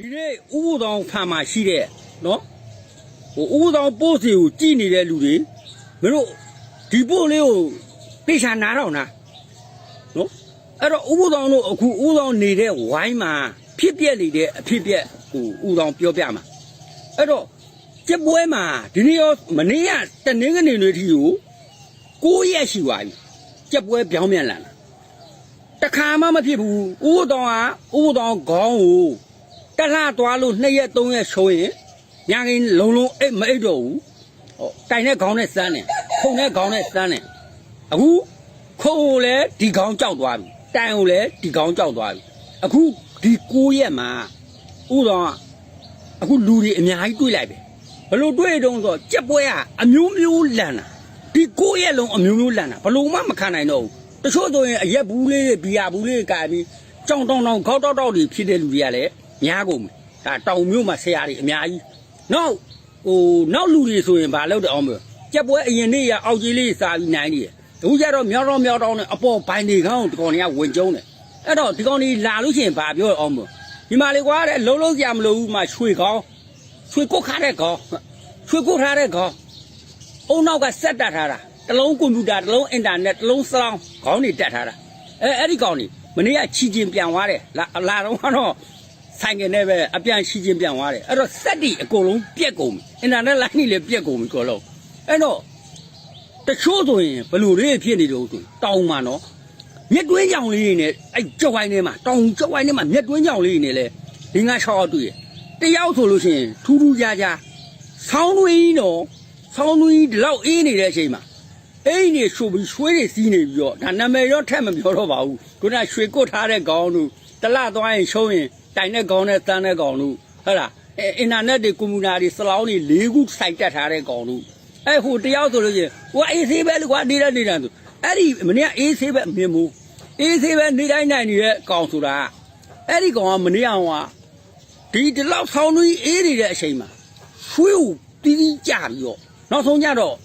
ဒီနေ့ဥပုသောင်းဖန်မှာရှိတဲ့နော်ဟိုဥပုသောင်းပို့စီကိုကြည်နေတဲ့လူတွေမင်းတို့ဒီပို့လေးကိုပိချာနာတော့နာနော်အဲ့တော့ဥပုသောင်းတို့အခုဥပုသောင်းနေတဲ့ဝိုင်းမှာဖြစ်ပြက်နေတဲ့အဖြစ်ပြက်ဟိုဥပုသောင်းပြောပြမှာအဲ့တော့ကျက်ပွဲမှာဒီနေ့ရောမနေ့ကတနင်္ဂနွေနေ့ထီကို9ရက်ရှိသွားပြီကျက်ပွဲပြောင်းပြန်လာတာတခါမှမဖြစ်ဘူးဥပုသောင်းကဥပုသောင်းခေါင်းကို တလှသွားလို့နှစ်ရက်သုံးရက်ရှုံးရင်ညာကင်းလုံလုံအိတ်မအိတ်တော့ဘူးဟောတိုင်တဲ့ခေါင်းနဲ့စမ်းတယ်ခုံတဲ့ခေါင်းနဲ့စမ်းတယ်အခုခုံကိုလည်းဒီခေါင်းကြောက်သွားပြီတိုင်ကိုလည်းဒီခေါင်းကြောက်သွားပြီအခုဒီ9ရက်မှာဥတော်ကအခုလူတွေအများကြီးတွေးလိုက်ပဲဘလို့တွေးတုံးဆိုတော့ကြက်ပွဲကအမျိုးမျိုးလန်တာဒီ9ရက်လုံးအမျိုးမျိုးလန်တာဘလို့မှမခံနိုင်တော့ဘူးတချို့ဆိုရင်အရက်ဘူးလေးတွေဘီယာဘူးလေးတွေကပြီးကြောင်တောင်တောင်ခေါက်တောက်တောက်တွေဖြစ်တဲ့လူတွေကလည်း များကုန်ပြီဒါတောင်မျိုးမှာဆရာတွေအများကြီးနောက်ဟိုနောက်လူတွေဆိုရင်ဘာလုပ်တယ်အောင်မလို့ကြက်ပွဲအရင်နေ့ရအောက်ကြီးလေးစားပြီးနိုင်နေတယ်အခုကျတော့မြောက်တော့မြောက်တော့နဲ့အပေါ်ဘိုင်တွေကောင်းဒီကောင်တွေကဝင်ကျုံးတယ်အဲ့တော့ဒီကောင်တွေလာလို့ရှိရင်ဘာပြောအောင်မလို့ဒီမှာလေကွာတဲ့လုံးလုံးစရာမလိုဘူးမှရွှေကောင်းရွှေကုတ်ခါတဲ့ကောင်းရွှေကုတ်ထားတဲ့ကောင်းအုံနောက်ကဆက်တက်ထားတာတစ်လုံးကွန်ပျူတာတစ်လုံးအင်တာနက်တစ်လုံးစလောင်းခေါင်းတွေတက်ထားတာအဲအဲ့ဒီကောင်တွေမနေ့ကချီချင်းပြန်သွားတယ်လာလာတော့ကတော့ ဆိုင်ကနေပဲအပြန်ရှိချင်းပြန်သွားတယ်အဲ့တော့စက်တီအကုန်လုံးပြက်ကုန်ပြီအင်တာနက်လိုင်းကြီးလည်းပြက်ကုန်ပြီအကုန်လုံးအဲ့တော့တချို့ဆိုရင်ဘယ်လိုလေးဖြစ်နေတော့ဆိုတောင်းမှာနော်မြက်တွင်းကြောင်လေးတွေနဲ့အဲ့ကြောက်ဝိုင်းထဲမှာတောင်းကြောက်ဝိုင်းထဲမှာမြက်တွင်းကြောင်လေးတွေနဲ့လေဒီငါ6ရောက်တွေ့ရတယောက်ဆိုလို့ရှိရင်ထူးထူးခြားခြားဆောင်းတွင်းကြီးနော်ဆောင်းတွင်းကြီးဒီလောက်အေးနေတဲ့အချိန်မှာအိမ်နေရှုပ်ပြီးရွှေတွေစီးနေပြီးတော့ဒါနာမည်ရောထက်မပြောတော့ပါဘူးခုနရွှေကုတ်ထားတဲ့ခေါင်းတို့ တလသွားရင်ရှုံးရင်တိုင်တဲ့ကောင်နဲ့တန်းတဲ့ကောင်တို့ဟုတ်လားအဲအင်တာနက်တွေကွန်ပျူတာတွေစလောင်းတွေ၄ခုစိုက်တက်ထားတဲ့ကောင်တို့အဲဟိုတယောက်ဆိုလို့ချင်းဟိုအေးဆေးပဲလို့ကွာနေတဲ့နေတဲ့ဆိုအဲ့ဒီမနေ့ကအေးဆေးပဲမြင်မို့အေးဆေးပဲနေတိုင်းနိုင်နေတဲ့ကောင်ဆိုတာအဲ့ဒီကောင်ကမနေ့ကဟိုဒီဒီလောက်ဆောင်းသွေးအေးနေတဲ့အချိန်မှာရွှေကိုတီးတီးကြပြီးတော့နောက်ဆုံးကြတော့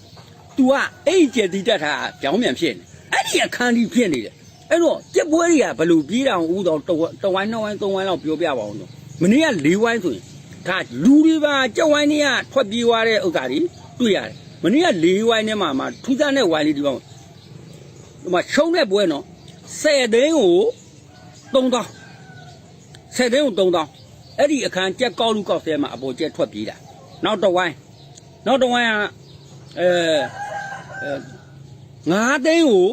तू ကအဲ့ဒီကျက်တီးတက်တာပြောင်းပြန်ဖြစ်နေအဲ့ဒီအခန်းကြီးဖြစ်နေတယ် အဲ့တော့ကြက်ပွဲတွေကဘယ်လိုပြေးတောင်ဦးတော့တဝက်တဝိုင်းနှစ်ဝိုင်းသုံးဝိုင်းလောက်ပြောပြပါအောင်တော့မနေ့က၄ဝိုင်းဆိုရင်ဒါလူတွေပါကြက်ဝိုင်းတွေကထွက်ပြေးသွားတဲ့ဥစ္စာတွေတွေ့ရတယ်မနေ့က၄ဝိုင်းထဲမှာမှထူးခြားတဲ့ဝိုင်းလေးဒီကောင်ဒီမှာရှုံးတဲ့ပွဲနော်10သိန်းကို3000 10သိန်းကို3000အဲ့ဒီအခန်းကြက်ကောက်လူကောက်ဆဲမှာအပေါ်ကျက်ထွက်ပြေးတာနောက်တစ်ဝိုင်းနောက်တစ်ဝိုင်းကအဲအဲ9သိန်းကို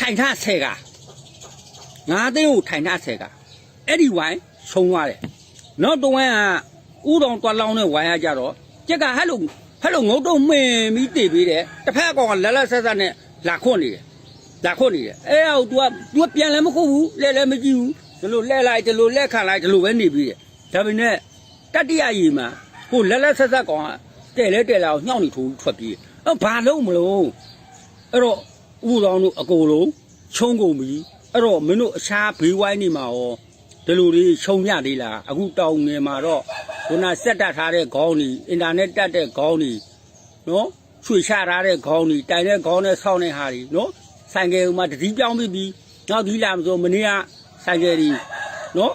ထိုင်ထားဆယ်ကငါးသိန်းကိုထိုင်ထားဆယ်ကအဲ့ဒီဝိုင်းဆုံးသွားတယ်နောက်တစ်ဝိုင်းကဥတော်တွားလောင်းတဲ့ဝိုင်းကကြတော့ကြက်ကဟဲ့လို့ဟဲ့လို့ငုတ်တော့မှင်ပြီးတည်ပြီးတယ်တစ်ဖက်ကောင်ကလက်လက်ဆက်ဆက်နဲ့လာခွတ်နေတယ်လာခွတ်နေတယ်အဲ့ဟို तू က तू ပြန်လည်းမခုတ်ဘူးလဲလည်းမကြည့်ဘူးဒီလိုလဲလိုက်ဒီလိုလက်ခံလိုက်ဒီလိုပဲနေပြီးတယ်ဒါပေမဲ့တတိယရီမှာဟိုလက်လက်ဆက်ဆက်ကောင်ကတဲ့လဲတဲ့လာကိုညှောက်နေထိုးထွက်ပြေးအဲ့ဘာလုံးမလို့အဲ့တော့ ဥပဒေတို့အကုန်လုံးချုံကုန်ပြီအဲ့တော့မင်းတို့အခြားဘေးဝိုင်းနေမှာရောဒီလိုလေးခြုံရသေးလားအခုတောင်းနေမှာတော့ခုနစက်တက်ထားတဲ့ခေါင်းကြီးအင်တာနက်တက်တဲ့ခေါင်းကြီးနော်ချွေချထားတဲ့ခေါင်းကြီးတိုင်တဲ့ခေါင်းနဲ့ဆောင်းတဲ့ဟာကြီးနော်ဆိုင်ကယ်ဥမှာတတိပြောင်းပြီးပြီနောက်ဒီလာမဆိုမနေ့ကဆိုင်ကယ်ကြီးနော်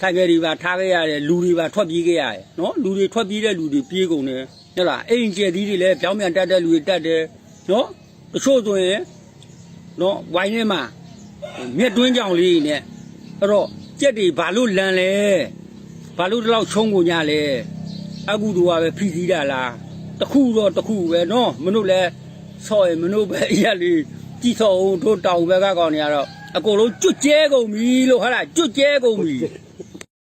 ဆိုင်ကယ်ကြီးပါထားခဲ့ရတယ်လူတွေပါထွက်ပြေးခဲ့ရတယ်နော်လူတွေထွက်ပြေးတဲ့လူတွေပြေးကုန်တယ်ဟုတ်လားအိမ်ကျက်သီးတွေလည်းပြောင်းပြန်တက်တဲ့လူတွေတက်တယ်နော်တချို့ဆိုရင် နော်ဝိုင်းထဲမှာမြက်တွင်းကြောင်လေးနဲ့အဲ့တော့ကြက်တွေဘာလို့လန်လဲဘာလို့ဒီလောက်ချုံကုန်ကြလဲအကူတူကပဲဖိစီးတာလားတခုတော့တခုပဲနော်မတို့လည်းဆော့ရင်မတို့ပဲအရက်လေးကြည့်ဆော့အောင်တို့တောင်ဘက်ကကောင်တွေကတော့အကုန်လုံးကျွတ်ကျဲကုန်ပြီလို့ဟာလားကျွတ်ကျဲကုန်ပြီ